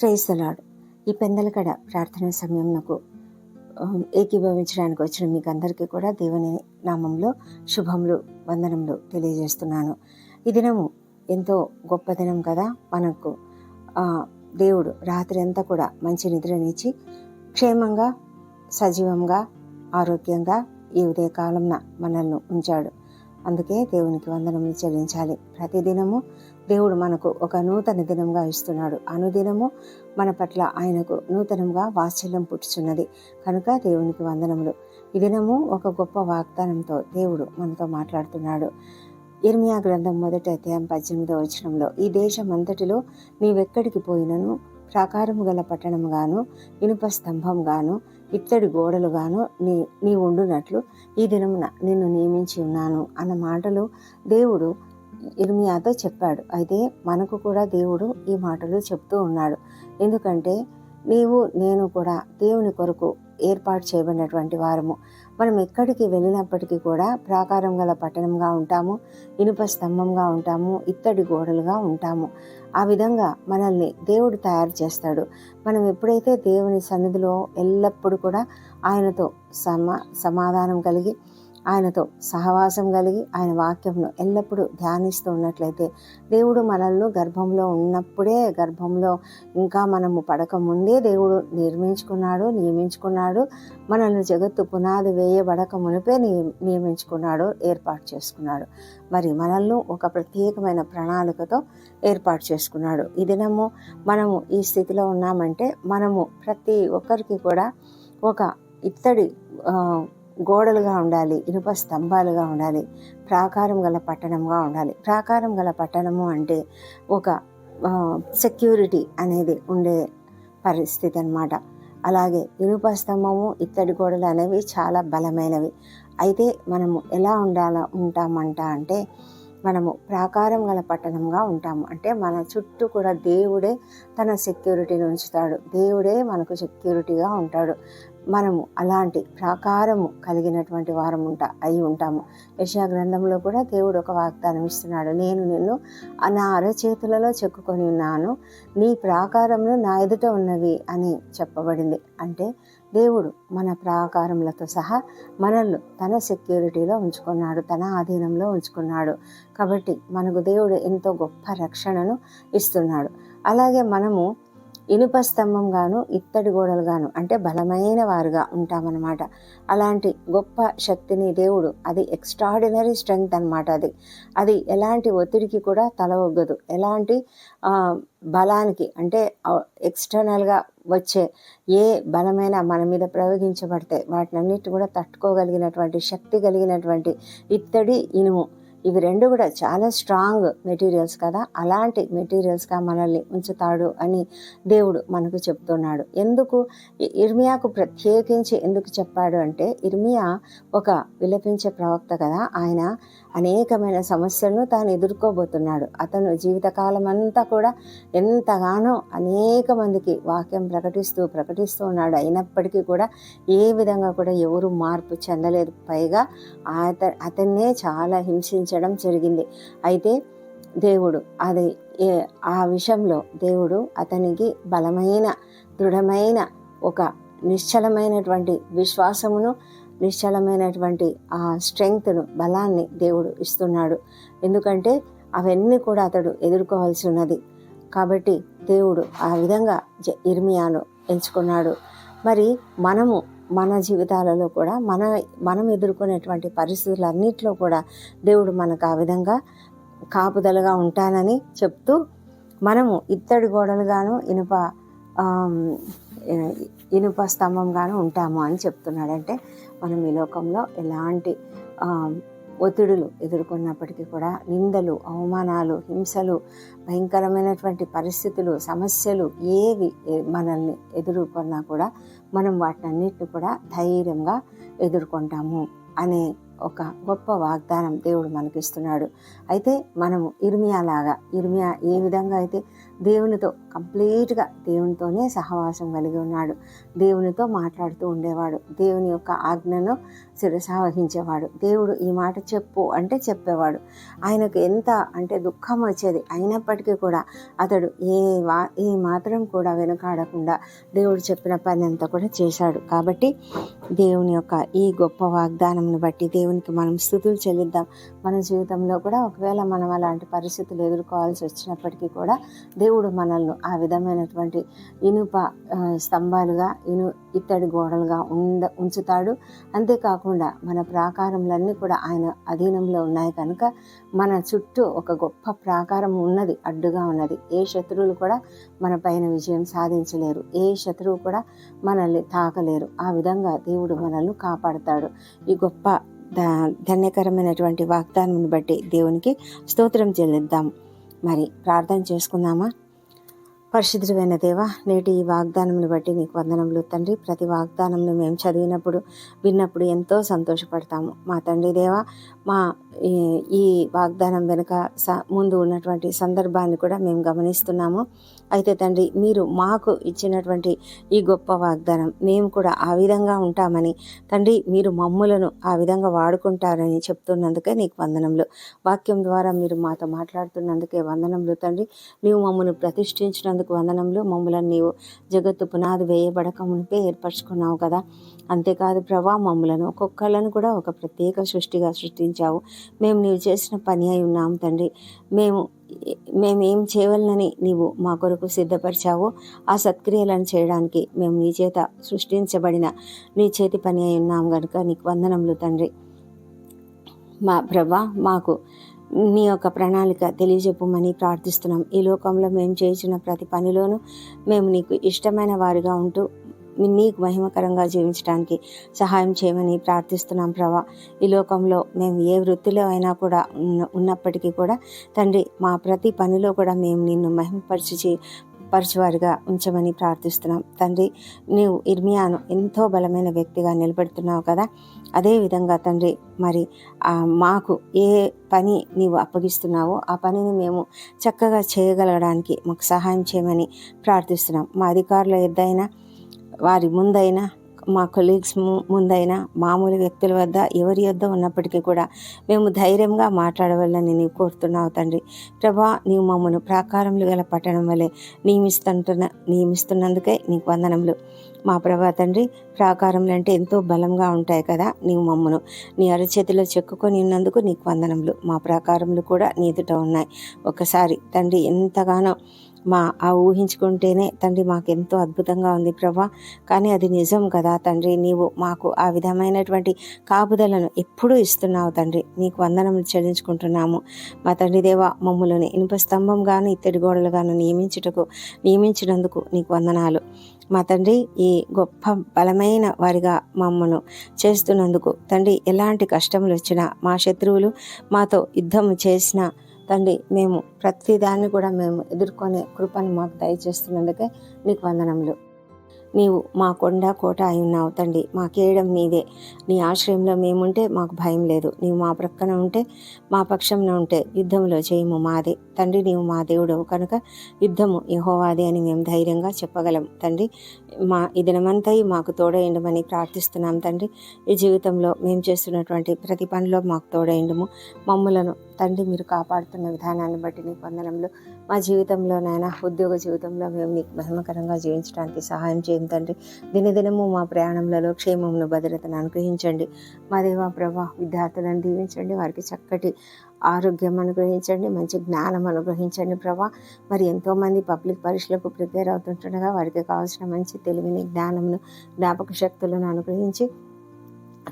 ప్రేస్తలాడు ఈ పెందలకడ ప్రార్థన సమయంలో ఏకీభవించడానికి వచ్చిన మీకు అందరికీ కూడా దేవుని నామంలో శుభములు వందనములు తెలియజేస్తున్నాను. ఈ దినము ఎంతో గొప్ప దినం కదా మనకు. దేవుడు రాత్రి అంతా కూడా మంచి నిద్రనిచ్చి క్షేమంగా సజీవంగా ఆరోగ్యంగా ఈ ఉదయకాలంన మనల్ని ఉంచాడు. అందుకే దేవునికి వందనములు చెల్లించాలి. ప్రతిదినము దేవుడు మనకు ఒక నూతన దినంగా ఇస్తున్నాడు. అనుదినము మన పట్ల ఆయనకు నూతనంగా వాత్సల్యం పుట్టుచున్నది. కనుక దేవునికి వందనములు. ఈ దినము ఒక గొప్ప వాగ్దానంతో దేవుడు మనతో మాట్లాడుతున్నాడు. ఇర్మియా గ్రంథం మొదటి అధ్యాయం పద్దెనిమిదో వచనంలో ఈ దేశం అంతటిలో నీవెక్కడికి పోయినను? ప్రాకారము గల పట్టణముగాను ఇనుప స్తంభంగాను ఇత్తడి గోడలుగాను నీ నీ ఉండునట్లు ఈ దినమున నిన్ను నియమించి ఉన్నాను అన్న మాటలు దేవుడు ఇర్మియాతో చెప్పాడు. అయితే మనకు కూడా దేవుడు ఈ మాటలు చెప్తూ ఉన్నాడు. ఎందుకంటే నీవు నేను కూడా దేవుని కొరకు ఏర్పాటు చేయబడినటువంటి వారము. మనం ఎక్కడికి వెళ్ళినప్పటికీ కూడా ప్రాకారం గల పట్టణంగా ఉంటాము ఇనుప స్తంభంగా ఉంటాము ఇత్తడి గోడలుగా ఉంటాము. ఆ విధంగా మనల్ని దేవుడు తయారు చేస్తాడు. మనం ఎప్పుడైతే దేవుని సన్నిధిలో ఎల్లప్పుడూ కూడా ఆయనతో సమా సమాధానం కలిగి ఆయనతో సహవాసం కలిగి ఆయన వాక్యంను ఎల్లప్పుడూ ధ్యానిస్తూ ఉన్నట్లయితే దేవుడు మనల్ని గర్భంలో ఉన్నప్పుడే గర్భంలో ఇంకా మనము పడక ముందే దేవుడు నిర్మించుకున్నాడు నియమించుకున్నాడు. మనల్ని జగత్తు పునాది వేయబడక మునిపే నియ- నియమించుకున్నాడు ఏర్పాటు చేసుకున్నాడు. మరి మనల్ని ఒక ప్రత్యేకమైన ప్రణాళికతో ఏర్పాటు చేసుకున్నాడు. ఈ దినము మనము ఈ స్థితిలో ఉన్నామంటే మనము ప్రతి ఒక్కరికి కూడా ఒక ఇత్తడి గోడలుగా ఉండాలి ఇనుప స్తంభాలుగా ఉండాలి ప్రాకారం గల పట్టణంగా ఉండాలి. ప్రాకారం గల పట్టణము అంటే ఒక సెక్యూరిటీ అనేది ఉండే పరిస్థితి అన్నమాట. అలాగే ఇనుప స్తంభము ఇత్తడి గోడలు అనేవి చాలా బలమైనవి. అయితే మనము ఎలా ఉండాల ఉంటామంట అంటే మనము ప్రాకారం గల పట్టణంగా ఉంటాము. అంటే మన చుట్టూ కూడా దేవుడే తన సెక్యూరిటీని ఉంచుతాడు. దేవుడే మనకు సెక్యూరిటీగా ఉంటాడు. మనము అలాంటి ప్రాకారము కలిగినటువంటి వారం ఉంటా అయి ఉంటాము. యశా గ్రంథంలో కూడా దేవుడు ఒక వాగ్దానం ఇస్తున్నాడు. నేను నిన్ను నా అరచేతులలో చెక్కుకొని ఉన్నాను. నీ ప్రాకారంలో నా ఎదుట ఉన్నవి అని చెప్పబడింది. అంటే దేవుడు మన ప్రాకారములతో సహా మనల్ని తన సెక్యూరిటీలో ఉంచుకున్నాడు తన ఆధీనంలో ఉంచుకున్నాడు. కాబట్టి మనకు దేవుడు ఎంతో గొప్ప రక్షణను ఇస్తున్నాడు. అలాగే మనము ఇనుప స్తంభంగాను ఇత్తడి గోడలుగాను అంటే బలమైన వారుగా ఉంటామన్నమాట. అలాంటి గొప్ప శక్తిని దేవుడు అది ఎక్స్ట్రాడినరీ స్ట్రెంగ్త్ అన్నమాట అది. అది ఎలాంటి ఒత్తిడికి కూడా తల ఎలాంటి బలానికి అంటే ఎక్స్టర్నల్గా వచ్చే ఏ బలమైన మన మీద ప్రయోగించబడితే వాటినన్నిటి కూడా తట్టుకోగలిగినటువంటి శక్తి కలిగినటువంటి ఇత్తడి ఇనుము ఇవి రెండు కూడా చాలా స్ట్రాంగ్ మెటీరియల్స్ కదా. అలాంటి మెటీరియల్స్గా మనల్ని ఉంచుతాడు అని దేవుడు మనకు చెప్తున్నాడు. ఎందుకు? ఇర్మియాకు ప్రత్యేకించి ఎందుకు చెప్పాడు అంటే ఇర్మియా ఒక విలపించే ప్రవక్త కదా. ఆయన అనేకమైన సమస్యలను తాను ఎదుర్కోబోతున్నాడు. అతను జీవితకాలం అంతా కూడా ఎంతగానో అనేక మందికి వాక్యం ప్రకటిస్తూ ప్రకటిస్తూ ఉన్నాడు. అయినప్పటికీ కూడా ఏ విధంగా కూడా ఎవరు మార్పు చెందలేదు. పైగా అత అతన్నే చాలా హింసించడం జరిగింది. అయితే దేవుడు అది ఆ విషయంలో దేవుడు అతనికి బలమైన దృఢమైన ఒక నిశ్చలమైనటువంటి విశ్వాసమును నిశ్చలమైనటువంటి ఆ స్ట్రెంగ్త్ను బలాన్ని దేవుడు ఇస్తున్నాడు. ఎందుకంటే అవన్నీ కూడా అతడు ఎదుర్కోవాల్సి ఉన్నది. కాబట్టి దేవుడు ఆ విధంగా ఇర్మియాను ఎంచుకున్నాడు. మరి మనము మన జీవితాలలో కూడా మన మనం ఎదుర్కొనేటువంటి పరిస్థితులన్నింటిలో కూడా దేవుడు మనకు ఆ విధంగా కాపుదలగా ఉంటానని చెప్తూ మనము ఇత్తడి గోడలుగాను ఇనుప ఇనుప స్తంభంగాను ఉంటాము అని చెప్తున్నాడంటే మనం ఈ లోకంలో ఎలాంటి ఒత్తిడులు ఎదుర్కొన్నప్పటికీ కూడా నిందలు అవమానాలు హింసలు భయంకరమైనటువంటి పరిస్థితులు సమస్యలు ఏవి మనల్ని ఎదుర్కొన్నా కూడా మనం వాటినన్నిటిని కూడా ధైర్యంగా ఎదుర్కొంటాము అనే ఒక గొప్ప వాగ్దానం దేవుడు మనకిస్తున్నాడు. అయితే మనము ఇర్మియా లాగా ఇర్మియా ఏ విధంగా అయితే దేవునితో కంప్లీట్గా దేవునితోనే సహవాసం కలిగి ఉన్నాడు. దేవునితో మాట్లాడుతూ ఉండేవాడు. దేవుని యొక్క ఆజ్ఞను శిరసావహించేవాడు. దేవుడు ఈ మాట చెప్పు అంటే చెప్పేవాడు. ఆయనకు ఎంత అంటే దుఃఖం వచ్చేది అయినప్పటికీ కూడా అతడు ఏ వా ఏ మాత్రం కూడా వెనుకాడకుండా దేవుడు చెప్పిన పని అంతా కూడా చేశాడు. కాబట్టి దేవుని యొక్క ఈ గొప్ప వాగ్దానంను బట్టి దేవునికి మనం స్థుతులు చెల్లిద్దాం. మన జీవితంలో కూడా ఒకవేళ మనం అలాంటి పరిస్థితులు ఎదుర్కోవాల్సి వచ్చినప్పటికీ కూడా దేవుడు మనల్ని ఆ విధమైనటువంటి ఇనుప స్తంభాలుగా ఇను ఇత్తడి గోడలుగా ఉండ ఉంచుతాడు. అంతేకాకుండా మన ప్రాకారములన్నీ కూడా ఆయన అధీనంలో ఉన్నాయి కనుక మన చుట్టూ ఒక గొప్ప ప్రాకారం ఉన్నది అడ్డుగా ఉన్నది. ఏ శత్రువులు కూడా మన పైన విజయం సాధించలేరు. ఏ శత్రువు కూడా మనల్ని తాకలేరు. ఆ విధంగా దేవుడు మనల్ని కాపాడతాడు. ఈ గొప్ప ధన్యకరమైనటువంటి వాగ్దానం బట్టి దేవునికి స్తోత్రం చెల్లిద్దాం. మరి ప్రార్థన చేసుకుందామా? పరిశుద్ధమైన దేవ నేటి ఈ వాగ్దానంను బట్టి నీకు వందనములు తండ్రి. ప్రతి వాగ్దానంను మేము చదివినప్పుడు విన్నప్పుడు ఎంతో సంతోషపడతాము. మా తండ్రి దేవ మా ఈ వాగ్దానం వెనుక ముందు ఉన్నటువంటి సందర్భాన్ని కూడా మేము గమనిస్తున్నాము. అయితే తండ్రి మీరు మాకు ఇచ్చినటువంటి ఈ గొప్ప వాగ్దానం మేము కూడా ఆ విధంగా ఉంటామని తండ్రి మీరు మమ్ములను ఆ విధంగా వాడుకుంటారని చెప్తున్నందుకే నీకు వందనములు. వాక్యం ద్వారా మీరు మాతో మాట్లాడుతున్నందుకే వందనములు తండ్రి. నీవు మమ్మల్ని ప్రతిష్ఠించినందుకు వందనములు. మమ్మలను నీవు జగత్తు పునాది వేయబడక మునిపే ఏర్పరచుకున్నావు కదా. అంతేకాదు ప్రభా మమ్మలను ఒక్కొక్కళ్ళను కూడా ఒక ప్రత్యేక సృష్టిగా సృష్టించావు. మేము నీవు చేసిన పని అయి ఉన్నాం తండ్రి. మేము మేము ఏం చేయవలనని నీవు మా కొరకు సిద్ధపరిచావో. ఆ సత్క్రియలను చేయడానికి మేము నీ చేత సృష్టించబడిన నీ చేతి పని అయి ఉన్నాం కనుక నీకు వందనములు తండ్రి. మా ప్రభా మాకు నీ యొక్క ప్రణాళిక తెలియజెప్పమని ప్రార్థిస్తున్నాం. ఈ లోకంలో మేము చేసిన ప్రతి పనిలోనూ మేము నీకు ఇష్టమైన వారిగా ఉంటూ నీకు మహిమకరంగా జీవించడానికి సహాయం చేయమని ప్రార్థిస్తున్నాం ప్రభా. ఈ లోకంలో మేము ఏ వృత్తిలో అయినా కూడా ఉన్నప్పటికీ కూడా తండ్రి మా ప్రతి పనిలో కూడా మేము నిన్ను మహిమపరిచి పరిచివారిగా ఉంచమని ప్రార్థిస్తున్నాం. తండ్రి నీవు ఇర్మియాను ఎంతో బలమైన వ్యక్తిగా నిలబెడుతున్నావు కదా? అదేవిధంగా తండ్రి మరి మాకు ఏ పని నీవు అప్పగిస్తున్నావో ఆ పనిని మేము చక్కగా చేయగలగడానికి మాకు సహాయం చేయమని ప్రార్థిస్తున్నాం. మా అధికారుల ఎద్దైనా వారి ముందైనా మా కొలీగ్స్ ముందైనా మామూలు వ్యక్తుల వద్ద ఎవరి వద్ద ఉన్నప్పటికీ కూడా మేము ధైర్యంగా మాట్లాడవాలని నీవు కోరుతున్నావు తండ్రి. ప్రభా నీవు మమ్మను ప్రాకారములు గల పట్టణం వలె నియమిస్తుంటున్న నియమిస్తున్నందుకే నీకు వందనములు. మా ప్రభా తండ్రి ప్రాకారములు అంటే ఎంతో బలంగా ఉంటాయి కదా నీవు మమ్మను. నీ అరచేతిలో చెక్కుకొని ఉన్నందుకు నీకు వందనములు. మా ప్రాకారములు కూడా నీదుట ఉన్నాయి. ఒకసారి తండ్రి ఎంతగానో మా ఆ ఊహించుకుంటేనే తండ్రి మాకు ఎంతో అద్భుతంగా ఉంది ప్రభా. కానీ అది నిజం కదా తండ్రి నీవు మాకు ఆ విధమైనటువంటి కాపుదలను ఎప్పుడూ ఇస్తున్నావు తండ్రి. నీకు వందనములు చెల్లించుకుంటున్నాము. మా తండ్రి దేవ మమ్ములను ఇనుప స్తంభంగాను ఇత్తడి గోడలుగాను నియమించుటకు నియమించినందుకు నీకు వందనాలు. మా తండ్రి ఈ గొప్ప బలమైన వారిగా మమ్మను చేస్తున్నందుకు తండ్రి ఎలాంటి కష్టములు వచ్చినా మా శత్రువులు మాతో యుద్ధం చేసినా తండ్రి మేము ప్రతిదాన్ని కూడా మేము ఎదుర్కొనే కృపను మాకు దయచేస్తున్నందుకే నీకు వందనములు. నీవు మా కొండ కోట అయి ఉన్నావు తండ్రి. మాకేయడం నీదే. నీ ఆశ్రయంలో మేముంటే మాకు భయం లేదు. నీవు మా ప్రక్కన ఉంటే మా పక్షంలో ఉంటే యుద్ధంలో చేయము మాదే. తండ్రి నీవు మా దేవుడవు కనుక యుద్ధము యహోవాదే అని మేము ధైర్యంగా చెప్పగలం తండ్రి. మా ఈ దినమంతా మాకు తోడయండమని ప్రార్థిస్తున్నాం తండ్రి. ఈ జీవితంలో మేము చేస్తున్నటువంటి ప్రతి పనిలో మాకు తోడయండము మమ్మలను తండ్రి మీరు కాపాడుతున్న విధానాన్ని బట్టి నీ పొందడంలో మా జీవితంలో నైనా ఉద్యోగ జీవితంలో మేము నీకు మహిమకరంగా జీవించడానికి సహాయం చేయండి తండ్రి. దినదినము మా ప్రయాణంలో క్షేమమును భద్రతను అనుగ్రహించండి. మా దేవా ప్రభా విద్యార్థులను దీవించండి. వారికి చక్కటి ఆరోగ్యం అనుగ్రహించండి. మంచి జ్ఞానం అనుగ్రహించండి ప్రభా. మరి ఎంతోమంది పబ్లిక్ పరీక్షలకు ప్రిపేర్ అవుతుంటుండగా వారికి కావాల్సిన మంచి తెలివిని జ్ఞానమును జ్ఞాపక శక్తులను అనుగ్రహించి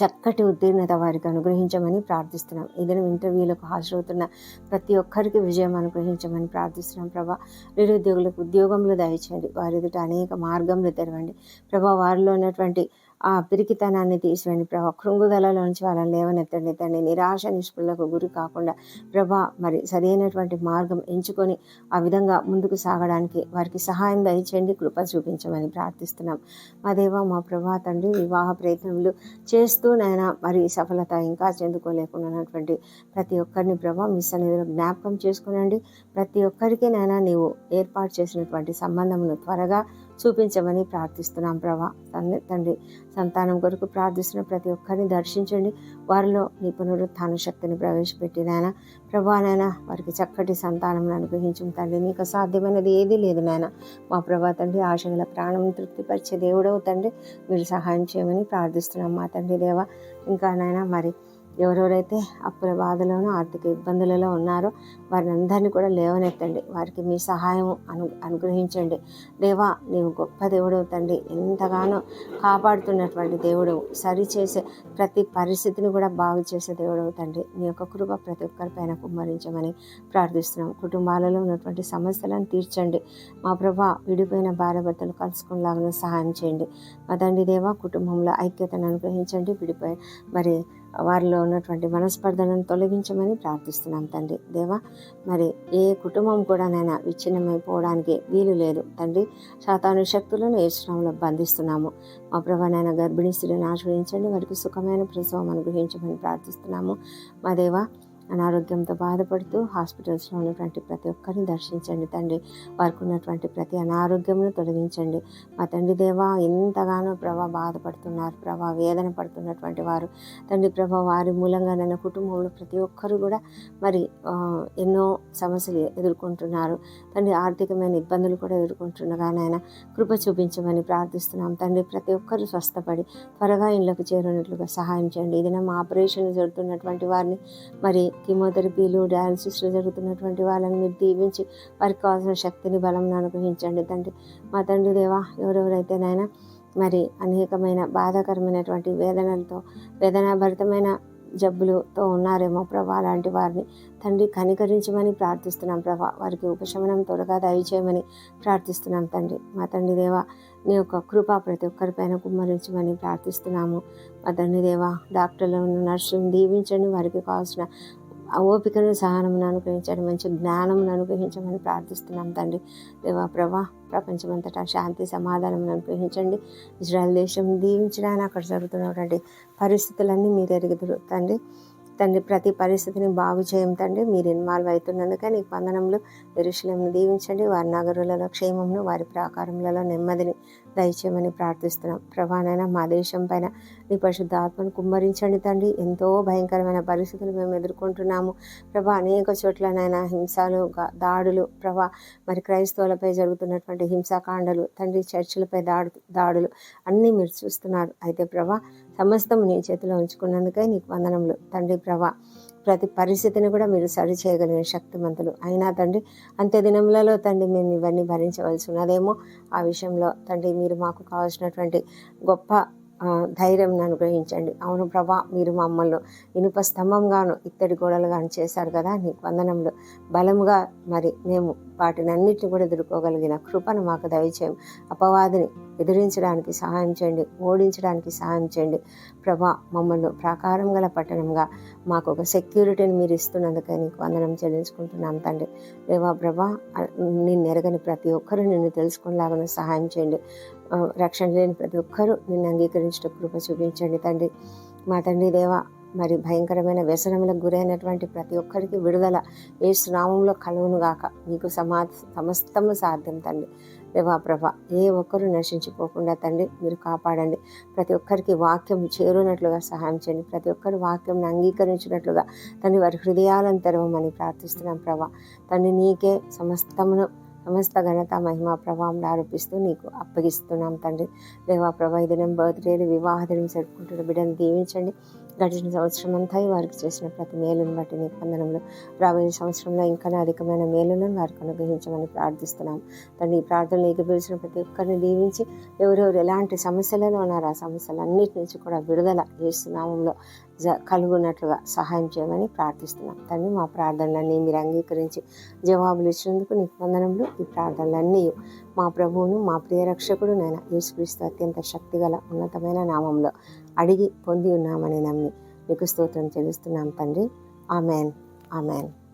చక్కటి ఉత్తీర్ణత వారికి అనుగ్రహించమని ప్రార్థిస్తున్నాం. ఏదైనా ఇంటర్వ్యూలకు హాజరవుతున్న ప్రతి ఒక్కరికి విజయం అనుగ్రహించమని ప్రార్థిస్తున్నాం. ప్రభా నిరుద్యోగులకు ఉద్యోగంలో దయచేయండి. వారి ఎదుట అనేక మార్గంలో తెరవండి. ప్రభా వారిలో ఉన్నటువంటి ఆ పిరికితనాన్ని తీసివేయండి. ప్రభా కృంగుదలలోంచి వాళ్ళని లేవనెత్తండి. తండ్రి నిరాశ నిష్పులకు గురి కాకుండా ప్రభా మరి సరైనటువంటి మార్గం ఎంచుకొని ఆ విధంగా ముందుకు సాగడానికి వారికి సహాయం దయచేయండి కృప చూపించమని ప్రార్థిస్తున్నాం. మా దేవ మా ప్రభా తండ్రి వివాహ ప్రయత్నములు చేస్తూ నైనా మరి సఫలత ఇంకా చెందుకోలేకున్నటువంటి ప్రతి ఒక్కరిని ప్రభా మీ సన్నిధిలో జ్ఞాపకం చేసుకునండి. ప్రతి ఒక్కరికి నైనా నీవు ఏర్పాటు చేసినటువంటి సంబంధమును త్వరగా చూపించమని ప్రార్థిస్తున్నాం ప్రభా. తండ్రి తండ్రి సంతానం కొరకు ప్రార్థిస్తున్న ప్రతి ఒక్కరిని దర్శించండి. వారిలో నీ పునరుత్థాన శక్తిని ప్రవేశపెట్టి నాయన. ప్రభా నాయన వారికి చక్కటి సంతానం అనుగ్రహించు తండ్రి. నీకు సాధ్యమైనది ఏదీ లేదు నాయన. మా ప్రభా తండ్రి ఆశగల ప్రాణం తృప్తిపరిచే దేవుడవు తండ్రి. మీరు సహాయం చేయమని ప్రార్థిస్తున్నాం మా తండ్రి దేవ. ఇంకా నాయన మరి ఎవరెవరైతే అప్పుల బాధలోనూ ఆర్థిక ఇబ్బందులలో ఉన్నారో వారిని అందరినీ కూడా లేవనెత్తండి. వారికి మీ సహాయం అను అనుగ్రహించండి. దేవా నీవు గొప్ప దేవుడు తండ్రి. ఎంతగానో కాపాడుతున్నటువంటి దేవుడు సరిచేసే ప్రతి పరిస్థితిని కూడా బాగు చేసే దేవుడు తండ్రి. నీ యొక్క కృప ప్రతి ఒక్కరి పైన కుమ్మరించమని ప్రార్థిస్తున్నాం. కుటుంబాలలో ఉన్నటువంటి సమస్యలను తీర్చండి. మా ప్రభా విడిపోయిన భార్య భర్తలు కలుసుకునేలాగా సహాయం చేయండి. మా తండ్రి దేవా కుటుంబంలో ఐక్యతను అనుగ్రహించండి. విడిపోయి మరి వారిలో ఉన్నటువంటి మనస్పర్ధలను తొలగించమని ప్రార్థిస్తున్నాం తండ్రి. దేవా మరి ఏ కుటుంబం కూడా విచ్ఛిన్నమైపోవడానికి వీలు లేదు తండ్రి. శాతాను శక్తులను ఏ బంధిస్తున్నాము. మా ప్రభా గర్భిణీ స్త్రీలను ఆశ్రయించండి. వారికి సుఖమైన ప్రసవం అనుగ్రహించమని ప్రార్థిస్తున్నాము. మా దేవా అనారోగ్యంతో బాధపడుతూ హాస్పిటల్స్లో ఉన్నటువంటి ప్రతి ఒక్కరిని దర్శించండి తండ్రి. వారికి ఉన్నటువంటి ప్రతి అనారోగ్యమును తొలగించండి. మా తండ్రి దేవా ఎంతగానో ప్రభా బాధపడుతున్నారు ప్రభా వేదన పడుతున్నటువంటి వారు. తండ్రి ప్రభా వారి మూలంగా నన్న కుటుంబంలో ప్రతి ఒక్కరు కూడా మరి ఎన్నో సమస్యలు ఎదుర్కొంటున్నారు. తండ్రి ఆర్థికమైన ఇబ్బందులు కూడా ఎదుర్కొంటుండగా నాయన. కృప చూపించమని ప్రార్థిస్తున్నాం. తండ్రి ప్రతి ఒక్కరు స్వస్థపడి త్వరగా ఇళ్ళకు చేరినట్లుగా సహాయం చేయండి. ఇది మా ఆపరేషన్ జరుగుతున్నటువంటి వారిని మరి కీమోథెరపీలు డయాలసిస్లు జరుగుతున్నటువంటి వాళ్ళని మీరు దీవించి వారికి కావాల్సిన శక్తిని బలం అనుగ్రహించండి. తండ్రి మా తండ్రి దేవా ఎవరెవరైతే నాయన మరి అనేకమైన బాధాకరమైనటువంటి వేదనలతో వేదనాభరితమైన జబ్బులతో ఉన్నారేమో ప్రభా లాంటి వారిని తండ్రి కనికరించమని ప్రార్థిస్తున్నాం ప్రభా. వారికి ఉపశమనం త్వరగా దయచేయమని ప్రార్థిస్తున్నాం తండ్రి. మా తండ్రి దేవ నీ యొక్క కృప ప్రతి ఒక్కరిపైన కుమ్మరించమని ప్రార్థిస్తున్నాము. మా తండ్రి దేవ డాక్టర్లను నర్సులను దీవించండి. వారికి కావాల్సిన ఆ ఓపికను సహనమును అనుగ్రహించండి. మంచి జ్ఞానమును అనుగ్రహించమని ప్రార్థిస్తున్నాం తండ్రి. దేవా ప్రభా ప్రపంచమంతటా శాంతి సమాధానం అనుగ్రహించండి. ఇజ్రాయల్ దేశం దీవించడానికి అక్కడ జరుగుతున్నటువంటి పరిస్థితులన్నీ మీరు ఎరుగుదురు తండ్రి. తండ్రి ప్రతి పరిస్థితిని బాగు చేయం తండ్రి. మీరు ఇన్వాల్వ్ అవుతున్నందుకే నీ పందనంలో ఎరుశలంను దీవించండి. వారి నగరులలో క్షేమమును వారి ప్రాకారములలో నెమ్మదిని దయచేయమని ప్రార్థిస్తున్నాం. ప్రభానైనా మా దేశం పైన నీ పరిశుద్ధ ఆత్మను కుమ్మరించండి తండ్రి. ఎంతో భయంకరమైన పరిస్థితులు మేము ఎదుర్కొంటున్నాము. ప్రభా అనేక చోట్లనైనా హింసలు దాడులు ప్రభా మరి క్రైస్తవులపై జరుగుతున్నటువంటి హింసాకాండలు తండ్రి చర్చిలపై దాడు దాడులు అన్నీ మీరు చూస్తున్నారు. అయితే ప్రభా సమస్తం నీ చేతిలో ఉంచుకున్నందుకే నీకు వందనములు. తండ్రి ప్రభా ప్రతి పరిస్థితిని కూడా మీరు సరి చేయగలిగిన శక్తిమంతులు. అయినా తండ్రి అంత్య దినములలో తండ్రి మేము ఇవన్నీ భరించవలసి ఉన్నదేమో. ఆ విషయంలో తండ్రి మీరు మాకు కావాల్సినటువంటి గొప్ప ధైర్యం అనుగ్రహించండి. అవును ప్రభా మీరు మమ్మల్ని ఇనుప స్తంభంగాను ఇత్తడి గోడలుగాను చేశారు కదా. నీకు వందనంలో బలముగా మరి మేము వాటిని అన్నిటిని కూడా ఎదుర్కోగలిగిన కృపను మాకు దయచేయం. అపవాదిని ఎదిరించడానికి సహాయం చేయండి ఓడించడానికి సహాయం చేయండి. ప్రభా మమ్మల్ని ప్రాకారం గల పట్టణంగా మాకు ఒక సెక్యూరిటీని మీరు ఇస్తున్నందుకే నీకు వందనం చెల్లించుకుంటున్నాం తండ్రి. లేవా ప్రభా నిన్ను ఎరగని ప్రతి ఒక్కరూ నిన్ను తెలుసుకునేలాగా సహాయం చేయండి. రక్షణ లేని ప్రతి ఒక్కరూ నిన్ను అంగీకరించడం కృప చూపించండి తండ్రి. మా తండ్రి దేవా మరి భయంకరమైన వ్యసనములకు గురైనటువంటి ప్రతి ఒక్కరికి విడుదల ఏ స్నామంలో కలువును గాక. నీకు సమా సమస్తము సాధ్యం తండ్రి. దేవా ప్రభ ఏ ఒక్కరు నశించిపోకుండా తండ్రి మీరు కాపాడండి. ప్రతి ఒక్కరికి వాక్యం చేరునట్లుగా సహాయం చేయండి. ప్రతి ఒక్కరు వాక్యం అంగీకరించినట్లుగా తండ్రి వారి హృదయాలను తెరవమని ప్రార్థిస్తున్నాం ప్రభా. తండ్రి నీకే సమస్తమును సమస్త ఘనత మహిమ ప్రభావం ఆరోపిస్తూ నీకు అప్పగిస్తున్నాం తండ్రి. దేవా ప్రభా ఈ దినం బర్త్డేలు వివాహ దినం జరుపుకుంటున్న బిడ్డను దీవించండి. గడిచిన సంవత్సరం అంతా వారికి చేసిన ప్రతి మేలును బట్టి నిబంధనలు రాబోయే సంవత్సరంలో ఇంకా అధికమైన మేలులను వారికి అనుగ్రహించమని ప్రార్థిస్తున్నాం. తండ్రి ఈ ప్రార్థనలు ఎగిపిలిచిన ప్రతి ఒక్కరిని దీవించి ఎవరెవరు ఎలాంటి సమస్యలలో ఉన్నారో ఆ సమస్యలన్నిటి నుంచి కూడా విడుదల చేస్తున్నామంలో జ కలుగున్నట్లుగా సహాయం చేయమని ప్రార్థిస్తున్నాం. తండ్రి మా ప్రార్థనలన్నీ మీరు అంగీకరించి జవాబులు ఇచ్చినందుకు నీకు వందనములు ఈ ప్రార్థనలన్నీ మా ప్రభువును మా ప్రియ రక్షకుడు నేను యేసుక్రీస్తు అత్యంత శక్తిగల ఉన్నతమైన నామంలో అడిగి పొంది ఉన్నామని నమ్మి నీకు స్తోత్రం చెల్లిస్తున్నాం తండ్రి. ఆమెన్. ఆమెన్.